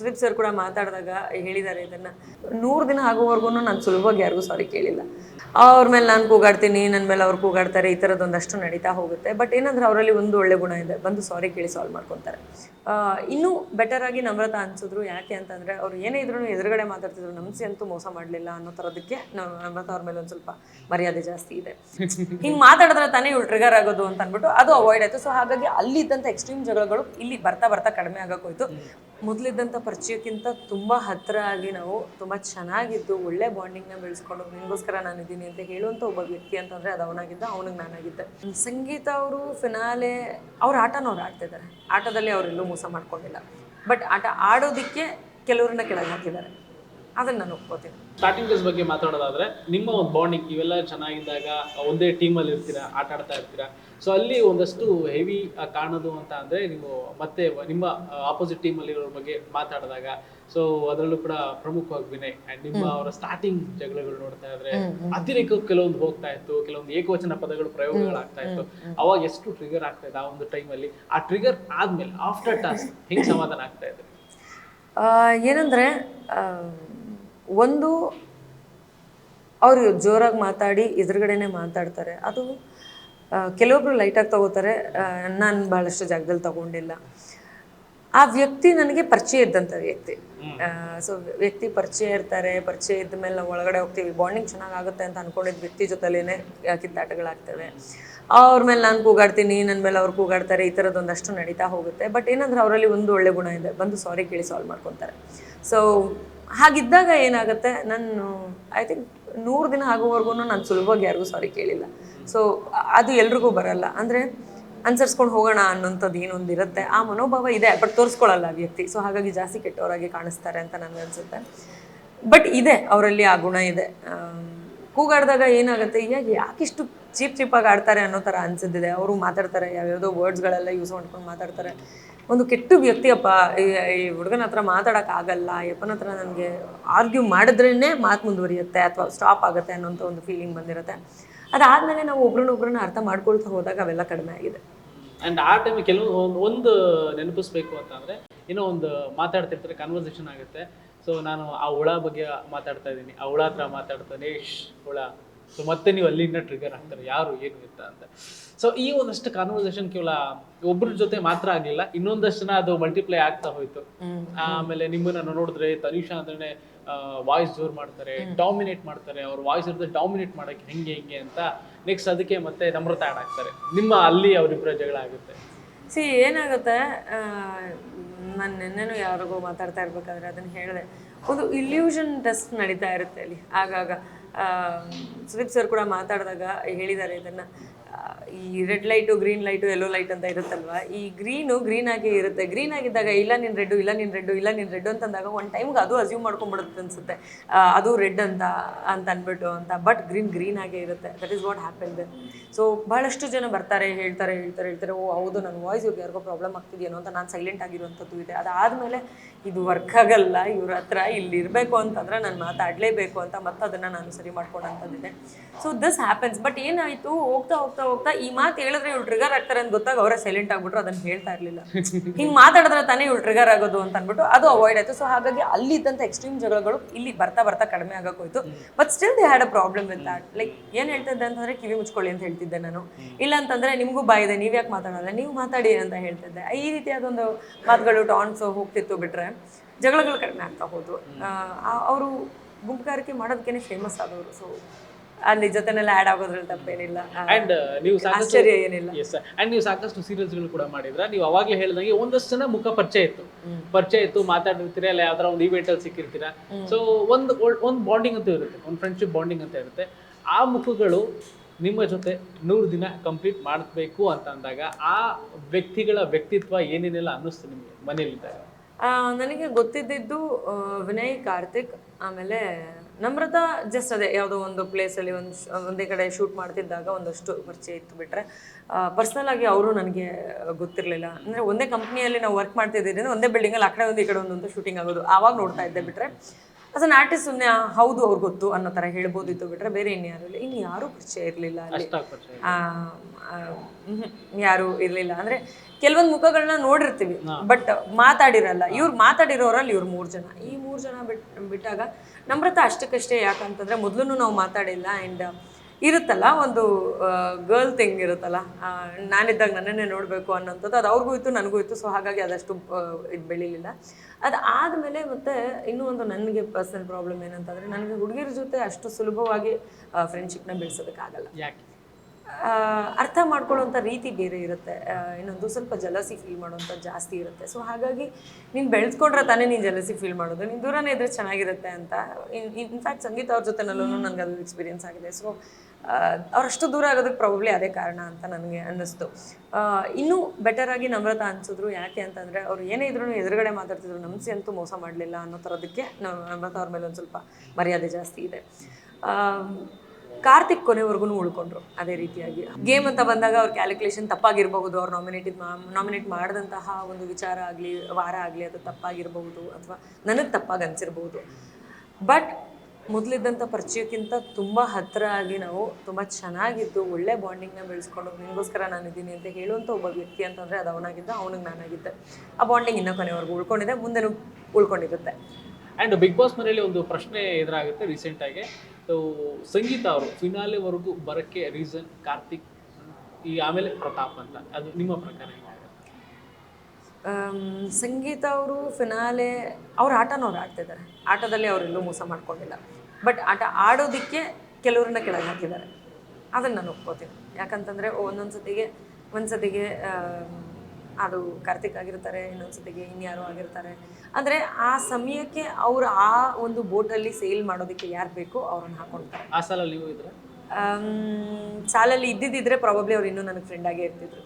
Sudeep sir ಕೂಡ ಮಾತಾಡಿದಾಗ ಹೇಳಿದ್ದಾರೆ ಇದನ್ನ. ನೂರು ದಿನ ಆಗೋವರೆಗೂ ನಾನು ಸುಲಭವಾಗಿ ಯಾರಿಗೂ ಸಾರಿ ಕೇಳಿಲ್ಲ. ಅವ್ರ ಮೇಲೆ ನಾನು ಕೂಗಾಡ್ತೀನಿ ನನ್ನ ಮೇಲೆ ಅವ್ರು ಕೂಗಾಡ್ತಾರೆ, ಈ ಥರದ್ದು ಒಂದಷ್ಟು ನಡೀತಾ ಹೋಗುತ್ತೆ. ಬಟ್ ಏನಂದ್ರೆ ಅವರಲ್ಲಿ ಒಂದು ಒಳ್ಳೆ ಗುಣ ಇದೆ, ಬಂದು ಸಾರಿ ಕೇಳಿ ಸಾಲ್ವ್ ಮಾಡ್ಕೊತಾರೆ. ಇನ್ನೂ ಬೆಟರ್ ಆಗಿ ನಮ್ರತ ಅನ್ಸಿದ್ರು. ಯಾಕೆ ಅಂತಂದ್ರೆ, ಅವ್ರು ಏನೇ ಇದ್ರು ಎದುರುಗಡೆ ಮಾತಾಡ್ತಿದ್ರು, ನಮ್ಸಿ ಅಂತೂ ಮೋಸ ಮಾಡಲಿಲ್ಲ ಅನ್ನೋ ಥರದಕ್ಕೆ ನಮ್ರತ ಅವ್ರ ಮೇಲೆ ಒಂದು ಸ್ವಲ್ಪ ಮರ್ಯಾದೆ ಜಾಸ್ತಿ ಇದೆ. ಹಿಂಗೆ ಮಾತಾಡಿದ್ರೆ ತಾನೇ ಇವ್ರು ಟ್ರಿಗರ್ ಆಗೋದು ಅಂತ ಅಂದ್ಬಿಟ್ಟು ಅದು ಅವಾಯ್ಡ್ ಆಯ್ತು. ಸೊ ಹಾಗಾಗಿ ಅಲ್ಲಿ ಇದ್ದಂತ ಎಕ್ಸ್ಟ್ರೀಮ್ ಜಗಳಗಳು ಇಲ್ಲಿ ಬರ್ತಾ ಬರ್ತಾ ಕಡಿಮೆ ಆಗೋಕ್ಕೋಯ್ತು ಮೊದಲಿದ್ದಂಥ ಪರಿಚಯಕ್ಕಿಂತ ತುಂಬ ಹತ್ತಿರ ಆಗಿ ನಾವು ತುಂಬ ಚೆನ್ನಾಗಿದ್ದು ಒಳ್ಳೆ ಬಾಂಡಿಂಗ್ನ ಬೆಳೆಸ್ಕೊಂಡು ನಿಮಗೋಸ್ಕರ ನಾನು ಇದ್ದೀನಿ ಅಂತ ಹೇಳುವಂಥ ಒಬ್ಬ ವ್ಯಕ್ತಿ ಅಂತಂದರೆ ಅದು ಅವನಾಗಿದ್ದ, ಅವನಿಗೆ ನಾನಾಗಿದ್ದೆ. ಸಂಗೀತ ಅವರು ಫಿನಾಲೆ ಅವ್ರ ಆಟನ ಅವ್ರು ಆಡ್ತಿದ್ದಾರೆ ಆಟದಲ್ಲಿ ಅವರೆಲ್ಲೂ ಮೋಸ ಮಾಡ್ಕೊಂಡಿಲ್ಲ. ಬಟ್ ಆಟ ಆಡೋದಕ್ಕೆ ಕೆಲವ್ರನ್ನ ಕೆಳಗೆ ಹಾಕಿದ್ದಾರೆ. ಅದನ್ನು ನಾನು ಒಪ್ಕೋತೀನಿ. ಸ್ಟಾರ್ಟಿಂಗ್ ಡೇಸ್ ಬಗ್ಗೆ ಮಾತಾಡೋದಾದ್ರೆ ನಿಮ್ಮ ಒಂದು ಬಾಂಡಿಂಗ್ ಇವೆಲ್ಲ ಚೆನ್ನಾಗಿದ್ದಾಗ ಒಂದೇ ಟೀಮಲ್ಲಿ ಇರ್ತೀರಾ ಆಟ ಆಡ್ತಾ ಇರ್ತೀರಾ? ಸೊ ಅಲ್ಲಿ ಒಂದಷ್ಟು ಹೆವಿ ಕಾಣೋದು ಅಂತ ಅಂದ್ರೆ ನೀವು ಮತ್ತೆ ನಿಮ್ಮ ಆಪೋಸಿಟ್ ಟೀಮಲ್ಲಿ ಇರೋರ ಬಗ್ಗೆ ಮಾತಾಡಿದಾಗ ಸೊ ಅದರಲ್ಲೂ ಕೂಡ ಪ್ರಮುಖವಾಗಿ ವಿನಯ್ ಅಂಡ್ ನಿಮ್ಮ ಅವರ ಸ್ಟಾರ್ಟಿಂಗ್ ಜಗಳಗಳು ನೋಡ್ತಾ ಇದ್ರೆ ಅತಿರೇಕ ಕೆಲವೊಂದು ಹೋಗ್ತಾ ಇತ್ತು ಕೆಲವೊಂದು ಏಕವಚನ ಪದಗಳು ಪ್ರಯೋಗಗಳಾಗ್ತಾ ಇತ್ತು. ಅವಾಗ ಎಷ್ಟು ಟ್ರಿಗರ್ ಆಗ್ತಾ ಇದೆ ಆ ಒಂದು ಟೈಮಲ್ಲಿ ಆ ಟ್ರಿಗರ್ ಆದ್ಮೇಲೆ ಆಫ್ಟರ್ ಟಾಸ್ಕ್ ಹೆಂಗ್ ಸಮಾಧಾನ ಆಗ್ತಾ ಇದೆ? ಆ, ಏನಂದ್ರೆ ಒಂದು ಅವರು ಜೋರಾಗಿ ಮಾತಾಡಿ ಎದುರುಗಡೆನೆ ಮಾತಾಡ್ತಾರೆ. ಅದು ಕೆಲವೊಬ್ರು ಲೈಟಾಗಿ ತಗೋತಾರೆ. ನಾನು ಭಾಳಷ್ಟು ಜಾಗದಲ್ಲಿ ತಗೊಂಡಿಲ್ಲ. ಆ ವ್ಯಕ್ತಿ ನನಗೆ ಪರಿಚಯ ಇದ್ದಂಥ ವ್ಯಕ್ತಿ. ಸೊ ವ್ಯಕ್ತಿ ಪರಿಚಯ ಇರ್ತಾರೆ. ಪರಿಚಯ ಇದ್ದ ಮೇಲೆ ನಾವು ಒಳಗಡೆ ಹೋಗ್ತೀವಿ. ಬಾಂಡಿಂಗ್ ಚೆನ್ನಾಗಾಗುತ್ತೆ ಅಂತ ಅನ್ಕೊಂಡಿದ್ದ ವ್ಯಕ್ತಿ ಜೊತೆಲೇ ಕಿತ್ತಾಟಗಳಾಗ್ತವೆ ಅವ್ರ ಮೇಲೆ ನಾನು ಕೂಗಾಡ್ತೀನಿ ನನ್ನ ಮೇಲೆ ಅವ್ರು ಕೂಗಾಡ್ತಾರೆ ಈ ಥರದ್ದು ಒಂದಷ್ಟು ನಡೀತಾ ಹೋಗುತ್ತೆ. ಬಟ್ ಏನಂದ್ರೆ ಅವರಲ್ಲಿ ಒಂದು ಒಳ್ಳೆ ಗುಣ ಇದೆ. ಬಂದು ಸಾರಿ ಕೇಳಿ ಸಾಲ್ವ್ ಮಾಡ್ಕೊತಾರೆ. ಸೊ ಹಾಗಿದ್ದಾಗ ಏನಾಗುತ್ತೆ? ನಾನು ಐ ಥಿಂಕ್ ನೂರು ದಿನ ಆಗೋವರೆಗೂ ನಾನು ಸುಲಭವಾಗಿ ಯಾರಿಗೂ ಸಾರಿ ಕೇಳಿಲ್ಲ. ಸೊ ಅದು ಎಲ್ರಿಗೂ ಬರಲ್ಲ. ಅಂದರೆ ಅನ್ಸರ್ಸ್ಕೊಂಡು ಹೋಗೋಣ ಅನ್ನೋಂಥದ್ದು ಏನೊಂದು ಇರುತ್ತೆ. ಆ ಮನೋಭಾವ ಇದೆ ಬಟ್ ತೋರಿಸ್ಕೊಳ್ಳಲ್ಲ ವ್ಯಕ್ತಿ. ಸೊ ಹಾಗಾಗಿ ಜಾಸ್ತಿ ಕೆಟ್ಟವರಾಗಿ ಕಾಣಿಸ್ತಾರೆ ಅಂತ ನನಗೆ ಅನಿಸುತ್ತೆ. ಬಟ್ ಇದೆ, ಅವರಲ್ಲಿ ಆ ಗುಣ ಇದೆ. ಕೂಗಾಡಿದಾಗ ಏನಾಗುತ್ತೆ? ಯಾಕೆ ಯಾಕಿಷ್ಟು ಚೀಪ್ ಚೀಪಾಗಿ ಆಡ್ತಾರೆ ಅನ್ನೋ ಥರ ಅನ್ಸಿದ್ದಿದೆ. ಅವರು ಮಾತಾಡ್ತಾರೆ, ಯಾವ್ಯಾವುದೋ ವರ್ಡ್ಸ್ಗಳೆಲ್ಲ ಯೂಸ್ ಮಾಡ್ಕೊಂಡು ಮಾತಾಡ್ತಾರೆ. ಒಂದು ಕೆಟ್ಟ ವ್ಯಕ್ತಿಯಪ್ಪ ಈ ಈ ಹುಡುಗನ ಹತ್ರ ಆಗಲ್ಲ, ಯಪ್ಪನ ಹತ್ರ ನನಗೆ ಆರ್ಗ್ಯೂ ಮಾಡಿದ್ರೇ ಮಾತು ಮುಂದುವರಿಯುತ್ತೆ ಅಥವಾ ಸ್ಟಾಪ್ ಆಗುತ್ತೆ ಅನ್ನೋಂಥ ಒಂದು ಫೀಲಿಂಗ್ ಬಂದಿರುತ್ತೆ. ಅದಾದಮೇಲೆ ನಾವು ಒಬ್ರನ್ನೊಬ್ರನ್ನ ಅರ್ಥ ಮಾಡ್ಕೊಳ್ತಾ ಹೋದಾಗ ಅವೆಲ್ಲ ಕಡಿಮೆ ಆಗಿದೆ. ಅಂಡ್ ಆ ಟೈಮ್ ಕೆಲವು ಒಂದು ಒಂದು ನೆನಪಿಸ್ಬೇಕು ಅಂತಂದ್ರೆ ಏನೋ ಒಂದು ಮಾತಾಡ್ತಿರ್ತಾರೆ ಕನ್ವರ್ಸೇಷನ್ ಆಗುತ್ತೆ. ಸೊ ನಾನು ಆ ಹುಳ ಬಗ್ಗೆ ಮಾತಾಡ್ತಾ ಇದ್ದೀನಿ. ಆ ಹುಳ ಹತ್ರ ಮಾತಾಡ್ತಾನೆ ಶ್ ಹುಳ. ಸೊ ಮತ್ತೆ ನೀವು ಅಲ್ಲಿಂದ ಟ್ರಿಗರ್ ಆಗ್ತಾರೆ. ಯಾರು ಏನು ಇತ್ತ ಅಂತ. ಸೊ ಈ ಒಂದಷ್ಟು ಕಾನ್ವರ್ಸೇಷನ್ ಕೇವಲ ಒಬ್ಬರ ಜೊತೆ ಮಾತ್ರ ಆಗಲಿಲ್ಲ. ಇನ್ನೊಂದಷ್ಟು ಜನ ಅದು ಮಲ್ಟಿಪ್ಲೈ ಆಗ್ತಾ ಹೋಯ್ತು. ಆಮೇಲೆ ನಿಮ್ಮನ್ನ ನೋಡಿದ್ರೆ ತನಿಷಾ ಅಂದ್ರೆ ವಾಯ್ಸ್ ಜೋರ್ ಮಾಡ್ತಾರೆ ಡಾಮಿನೇಟ್ ಮಾಡ್ತಾರೆ. ಅವ್ರ ವಾಯ್ಸ್ ಇರೋದ್ರೆ ಡಾಮಿನೇಟ್ ಮಾಡೋಕೆ ಹೆಂಗೆ ಹೆಂಗೆ ಅಂತ ನೆಕ್ಸ್ಟ್ ಅದಕ್ಕೆ ಮತ್ತೆ ನಮ್ರತ ಆ್ಯಡ್ ಆಗ್ತಾರೆ. ನಿಮ್ಮ ಅಲ್ಲಿ ಅವರಿಬ್ಬರ ಜಗಳ ಆಗುತ್ತೆ. ಸಿ ಏನಾಗುತ್ತೆ? ನಾನು ನಿನ್ನೆನೂ ಯಾರಿಗೋ ಮಾತಾಡ್ತಾ ಇರ್ಬೇಕಾದ್ರೆ ಅದನ್ನು ಹೇಳಿದೆ. ಒಂದು ಇಲ್ಯೂಷನ್ ಟೆಸ್ಟ್ ನಡೀತಾ ಇರುತ್ತೆ ಅಲ್ಲಿ. ಆಗಾಗ. ಸುದೀಪ್ ಸರ್ ಕೂಡ ಮಾತಾಡಿದಾಗ ಹೇಳಿದ್ದಾರೆ ಇದನ್ನು. ಈ red light, green light yellow light ಅಂತ ಇರುತ್ತಲ್ವಾ? ಈ ಗ್ರೀನು ಗ್ರೀನ್ ಆಗೇ ಇರುತ್ತೆ. ಗ್ರೀನ್ ಆಗಿದ್ದಾಗ ಇಲ್ಲ ನಿನ್ ರೆಡ್ಡು, ಇಲ್ಲ ನಿನ್ ರೆಡ್ಡು, ಇಲ್ಲ ನಿನ್ ರೆಡ್ ಅಂತಂದಾಗ ಒಂದು ಟೈಮ್ಗೆ ಅದು ಅಸ್ಯೂಮ್ ಮಾಡ್ಕೊಂಡ್ಬಿಡುತ್ತೆ ಅನ್ಸುತ್ತೆ. ಅದು ರೆಡ್ ಅಂತ ಅಂತ ಅಂದ್ಬಿಟ್ಟು ಅಂತ. ಬಟ್ ಗ್ರೀನ್ ಗ್ರೀನ್ ಆಗೇ ಇರುತ್ತೆ. That is what happen so ಬಹಳಷ್ಟು ಜನ ಬರ್ತಾರೆ, ಹೇಳ್ತಾರೆ ಹೇಳ್ತಾರೆ ಹೇಳ್ತಾರೆ, ಓ, ಹೌದು ನನ್ನ ವಾಯ್ಸ್ ಇವ್ರಿಗೆ ಯಾರಿಗೋ ಪ್ರಾಬ್ಲಮ್ ಆಗ್ತಿದೆಯೇನೋ ಅಂತ ನಾನು ಸೈಲೆಂಟ್ ಆಗಿರುವಂಥದ್ದು ಇದೆ. ಅದಾದಮೇಲೆ ಇದು ವರ್ಕ್ ಆಗಲ್ಲ, ಇವ್ರ ಹತ್ರ ಇಲ್ಲಿ ಇರಬೇಕು ಅಂತಂದ್ರೆ ನಾನು ಮಾತಾಡಲೇಬೇಕು ಅಂತ ಮತ್ತೆ ಅದನ್ನು ನಾನು ಸರಿ ಮಾಡ್ಕೊಂಡಂಥದ್ದಿದೆ ಸೊ ದಿಸ್ ಹ್ಯಾಪನ್ಸ್ ಬಟ್ ಏನಾಯಿತು, ಹೋಗ್ತಾ ಹೋಗ್ತಾ ಹೋಗ್ತಾ ಈ ಮಾತು ಹೇಳಿದ್ರೆ ಇವ್ಳು ಟ್ರಿಗರ್ ಆಗ್ತಾರೆ ಅಂತ ಗೊತ್ತಾಗ ಅವರೇ ಸೈಲೆಂಟ್ ಆಗ್ಬಿಟ್ರು ಅದನ್ನ ಹೇಳ್ತಾ ಇರಲಿಲ್ಲ. ಹಿಂಗೆ ಮಾತಾಡಿದ್ರೆ ತಾನೇ ಇವ್ರು ಟ್ರಿಗರ್ ಆಗೋದು ಅಂತ ಅಂದ್ಬಿಟ್ಟು ಅದು ಅವಾಯ್ಡ್ ಆಯಿತು. ಸೊ ಹಾಗಾಗಿ ಅಲ್ಲಿ ಅಲ್ಲಿದ್ದಂಥ ಎಕ್ಸ್ಟ್ರೀಮ್ ಜಗಳಗಳು ಇಲ್ಲಿ ಬರ್ತಾ ಬರ್ತಾ ಕಡಿಮೆ ಆಗಕ್ಕೆ but still they had a problem with that like ಏನು ಹೇಳ್ತಿದ್ದೆ ಅಂತಂದ್ರೆ ಕಿವಿ ಮುಚ್ಕೊಳ್ಳಿ ಅಂತ ಹೇಳ್ತಿದ್ದೆ ನಾನು. ಇಲ್ಲ ಅಂತಂದ್ರೆ ನಿಮಗೂ ಬಾಯಿದೆ ನೀವು ಯಾಕೆ ಮಾತಾಡೋಲ್ಲ? ನೀವು ಮಾತಾಡಿ ಅಂತ ಹೇಳ್ತಿದ್ದೆ. ಈ ರೀತಿಯಾದೊಂದು ಮಾತುಗಳು ಟಾನ್ಸ್ ಹೋಗ್ತಿತ್ತು ಬಿಟ್ರೆ ಜಗಳಗಳು ಕಡಿಮೆ ಆಗ್ತಾ ಹೋದ್ರು ಅವರು ಗುಂಪುಗಾರಿಕೆ ಮಾಡೋದಕ್ಕೇನೆ ಫೇಮಸ್ ಆದವರು. ಸೊ ಅಲ್ಲಿ ಜೊತೆನೆಲ್ಲ ಆಡ್ ಆಗೋದ್ರಲ್ಲಿ ತಪ್ಪೇನಿಲ್ಲ. ಏನಿಲ್ಲ ಅಂಡ್ ನೀವು ಸಾಕಷ್ಟು ಆಶ್ಚರ್ಯ ಏನಿಲ್ಲ. ಎಸ್ ಅಂಡ್ ನೀವು ಸಾಕಷ್ಟು ಸೀರಿಯಲ್ಸ್ಗಳು ಕೂಡ ಮಾಡಿದ್ರ. ನೀವು ಅವಾಗಲೇ ಹೇಳ್ದಂಗೆ ಒಂದಷ್ಟು ಜನ ಮುಖ ಪರಿಚಯ ಇತ್ತು. ಪರಿಚಯ ಇತ್ತು ಮಾತಾಡಿರ್ತೀರಾ ಇಲ್ಲ ಯಾವ್ದಾರ ಒಂದು ಈವೆಂಟ್ ಅಲ್ಲಿ ಸಿಕ್ಕಿರ್ತೀರಾ. ಸೊ ಒಂದು ಒಂದು ಬಾಂಡಿಂಗ್ ಅಂತ ಇರುತ್ತೆ. ಒಂದು ಫ್ರೆಂಡ್ಶಿಪ್ ಬಾಂಡಿಂಗ್ ಅಂತ ಇರುತ್ತೆ. ಆ ಮುಖಗಳು ನಿಮ್ಮ ಜೊತೆ ನೂರು ದಿನ ಕಂಪ್ಲೀಟ್ ಮಾಡಬೇಕು ಅಂತ ಅಂದಾಗ ಆ ವ್ಯಕ್ತಿಗಳ ವ್ಯಕ್ತಿತ್ವ ಏನೇನೆಲ್ಲ ಅನ್ನಿಸ್ತು ನಿಮಗೆ ಮನೆಯಲ್ಲಿದ್ದಾಗ? ನನಗೆ ಗೊತ್ತಿದ್ದಿದ್ದು ವಿನಯ್ ಕಾರ್ತಿಕ್ ಆಮೇಲೆ ನಮ್ರತಾ ಜಸ್ಟ್ ಅದೇ ಯಾವುದೋ ಒಂದು ಪ್ಲೇಸಲ್ಲಿ ಒಂದು ಒಂದೇ ಕಡೆ ಶೂಟ್ ಮಾಡ್ತಿದ್ದಾಗ ಒಂದಷ್ಟು ಪರಿಚಯ ಇತ್ತು ಬಿಟ್ಟರೆ ಪರ್ಸ್ನಲ್ ಆಗಿ ಅವರು ನನಗೆ ಗೊತ್ತಿರಲಿಲ್ಲ. ಅಂದರೆ ಒಂದೇ ಕಂಪ್ನಿಯಲ್ಲಿ ನಾವು ವರ್ಕ್ ಮಾಡ್ತಿದ್ದರಿಂದ ಒಂದೇ ಬಿಲ್ಡಿಂಗಲ್ಲಿ ಆ ಕಡೆ ಒಂದು ಈ ಕಡೆ ಒಂದು ಶೂಟಿಂಗ್ ಆಗೋದು ಆವಾಗ ನೋಡ್ತಾ ಇದ್ದೆ ಬಿಟ್ಟರೆ ಆಸ್ ಅನ್ ಆರ್ಟಿಸ್ಟ್ ಸುಮ್ಮನೆ ಹೌದು ಅವ್ರಿಗೆ ಗೊತ್ತು ಅನ್ನೋ ಥರ ಹೇಳ್ಬೋದಿತ್ತು ಬಿಟ್ರೆ ಬೇರೆ ಇನ್ಯಾರು ಇಲ್ಲ. ಇನ್ನು ಯಾರು ಪರಿಚಯ ಇರಲಿಲ್ಲ ಅಲ್ಲಿ. ಯಾರು ಇರಲಿಲ್ಲ. ಅಂದ್ರೆ ಕೆಲವೊಂದು ಮುಖಗಳನ್ನ ನೋಡಿರ್ತೀವಿ ಬಟ್ ಮಾತಾಡಿರಲ್ಲ. ಇವ್ರು ಮಾತಾಡಿರೋರಲ್ಲಿ ಇವ್ರು ಮೂರು ಜನ. ಈ ಮೂರು ಜನ ಬಿಟ್ ಬಿಟ್ಟಾಗ ನಮ್ರತ ಅಷ್ಟಕ್ಕಷ್ಟೇ ಯಾಕಂತಂದ್ರೆ ಮೊದಲು ನಾವು ಮಾತಾಡಿಲ್ಲ. ಆ್ಯಂಡ್ ಇರುತ್ತಲ್ಲ ಒಂದು ಗರ್ಲ್ ಥಿಂಗ್ ಇರುತ್ತಲ್ಲ ನಾನಿದ್ದಾಗ ನನ್ನನ್ನೇ ನೋಡಬೇಕು ಅನ್ನೋಂಥದ್ದು ಅದು ಅವ್ರಿಗೂ ಇತ್ತು ನನಗೂ ಇತ್ತು ಸೊ ಹಾಗಾಗಿ ಅದಷ್ಟು ಇದು ಬೆಳೀಲಿಲ್ಲ. ಅದು ಆದಮೇಲೆ ಮತ್ತೆ ಇನ್ನೂ ಒಂದು ನನಗೆ ಪರ್ಸನಲ್ ಪ್ರಾಬ್ಲಮ್ ಏನಂತಂದರೆ ನನಗೆ ಹುಡುಗಿರ ಜೊತೆ ಅಷ್ಟು ಸುಲಭವಾಗಿ ಫ್ರೆಂಡ್ಶಿಪ್ನ ಬೆಳೆಸೋದಕ್ಕಾಗಲ್ಲ. ಅರ್ಥ ಮಾಡ್ಕೊಳ್ಳೋಂಥ ರೀತಿ ಬೇರೆ ಇರುತ್ತೆ. ಇನ್ನೊಂದು ಸ್ವಲ್ಪ ಜಲಸಿ ಫೀಲ್ ಮಾಡೋಂಥ ಜಾಸ್ತಿ ಇರುತ್ತೆ. ಸೊ ಹಾಗಾಗಿ ನೀನು ಬೆಳೆಸ್ಕೊಂಡ್ರೆ ತಾನೇ ನೀನು ಜಲಸಿ ಫೀಲ್ ಮಾಡೋದು. ನೀನು ದೂರನೇ ಇದ್ರೆ ಚೆನ್ನಾಗಿರುತ್ತೆ ಅಂತ. ಇನ್ ಇನ್ಫ್ಯಾಕ್ಟ್ ಸಂಗೀತ ಅವ್ರ ಜೊತೆನಲ್ಲೂ ನನಗೆ ಅದು ಎಕ್ಸ್ಪೀರಿಯನ್ಸ್ ಆಗಿದೆ. ಸೊ ಅವರಷ್ಟು ದೂರ ಆಗೋದಕ್ಕೆ ಪ್ರಾಬಬ್ಲಿ ಅದೇ ಕಾರಣ ಅಂತ ನನಗೆ ಅನ್ನಿಸ್ತು. ಇನ್ನೂ ಆಗಿ ನಮ್ರತ ಅನ್ಸಿದ್ರು. ಯಾಕೆ ಅಂತಂದರೆ ಅವ್ರು ಏನೇ ಇದ್ರೂ ಎದುರುಗಡೆ ಮಾತಾಡ್ತಿದ್ರು. ನಮ್ಸಿ ಅಂತೂ ಮೋಸ ಮಾಡಲಿಲ್ಲ ಅನ್ನೋ ಥರದಕ್ಕೆ ನಾವು ನಮ್ರತ ಅವ್ರ ಮೇಲೆ ಒಂದು ಸ್ವಲ್ಪ ಮರ್ಯಾದೆ ಜಾಸ್ತಿ ಇದೆ. ಕಾರ್ತಿಕ್ ಕೊನೆವರೆಗೂ ಉಳ್ಕೊಂಡ್ರು ಅದೇ ರೀತಿಯಾಗಿ. ಗೇಮ್ ಅಂತ ಬಂದಾಗ ಅವ್ರ ಕ್ಯಾಲ್ಕುಲೇಷನ್ ತಪ್ಪಾಗಿರಬಹುದು. ಅವ್ರು ನಾಮಿನೇಟೆಡ್ ನಾಮಿನೇಟ್ ಮಾಡಿದಂತಹ ಒಂದು ವಿಚಾರ ಆಗಲಿ, ವಾರ ಆಗಲಿ ಅದು ತಪ್ಪಾಗಿರಬಹುದು ಅಥವಾ ನನಗೆ ತಪ್ಪಾಗಿ ಅನಿಸಿರ್ಬಹುದು. ಬಟ್ ಮೊದಲಿದ್ದಂಥ ಪರಿಚಯಕ್ಕಿಂತ ತುಂಬ ಹತ್ತಿರ ಆಗಿ ನಾವು ತುಂಬ ಚೆನ್ನಾಗಿದ್ದು ಒಳ್ಳೆ ಬಾಂಡಿಂಗ್ನ ಬೆಳೆಸ್ಕೊಂಡು ನಿಮಗೋಸ್ಕರ ನಾನು ಇದ್ದೀನಿ ಅಂತ ಹೇಳುವಂಥ ಒಬ್ಬ ವ್ಯಕ್ತಿ ಅಂತಂದರೆ ಅದು ಅವನಾಗಿದ್ದ, ಅವನಿಗೆ ನಾನಾಗಿದ್ದೆ. ಆ ಬಾಂಡಿಂಗ್ ಇನ್ನೂ ಕೊನೆವರೆಗೂ ಉಳ್ಕೊಂಡಿದೆ, ಮುಂದೆನೂ ಉಳ್ಕೊಂಡಿರುತ್ತೆ. ಆ್ಯಂಡ್ ಬಿಗ್ ಬಾಸ್ ಮನೆಯಲ್ಲಿ ಒಂದು ಪ್ರಶ್ನೆ ಎದುರಾಗುತ್ತೆ ರೀಸೆಂಟಾಗಿ ಸೊ ಸಂಗೀತ ಅವರು ಫಿನಾಲೆವರೆಗೂ ಬರೋಕ್ಕೆ ರೀಸನ್ ಕಾರ್ತಿಕ್, ಈ ಆಮೇಲೆ ಪ್ರತಾಪ್ ಅಂತ, ಅದು ನಿಮ್ಮ ಪ್ರಕಾರ ಸಂಗೀತ ಅವರು ಫಿನಾಲೆ ಅವ್ರ ಆಟನ ಅವ್ರು ಆಡ್ತಿದ್ದಾರೆ. ಆಟದಲ್ಲಿ ಅವರೆಲ್ಲೂ ಮೋಸ ಮಾಡ್ಕೊಂಡಿಲ್ಲ. ಬಟ್ ಆಟ ಆಡೋದಕ್ಕೆ ಕೆಲವ್ರನ್ನ ಕೆಳಗೆ ಹಾಕಿದ್ದಾರೆ. ಅದನ್ನು ನಾನು ಒಪ್ಕೋತೀನಿ. ಯಾಕಂತಂದರೆ ಒಂದೊಂದು ಸತಿಗೆ ಒಂದು ಸತಿಗೆ ಅದು ಕಾರ್ತಿಕ್ ಆಗಿರ್ತಾರೆ ಇನ್ನೊಂದು ಸತಿಗೆ ಇನ್ಯಾರೋ ಆಗಿರ್ತಾರೆ. ಅಂದರೆ ಆ ಸಮಯಕ್ಕೆ ಅವರು ಆ ಒಂದು ಬೋಟಲ್ಲಿ ಸೇಲ್ ಮಾಡೋದಕ್ಕೆ ಯಾರು ಬೇಕೋ ಅವ್ರನ್ನ ಹಾಕೊಳ್ತಾರೆ. ಆ ಸಾಲಲ್ಲಿ ನೀವು ಇದ್ರೆ? ಸಾಲಲ್ಲಿ ಇದ್ದಿದ್ದಿದ್ರೆ ಪ್ರಾಬಬ್ಲಿ ಅವ್ರು ಇನ್ನೂ ನನಗೆ ಫ್ರೆಂಡಾಗೇ ಇರ್ತಿದ್ರು.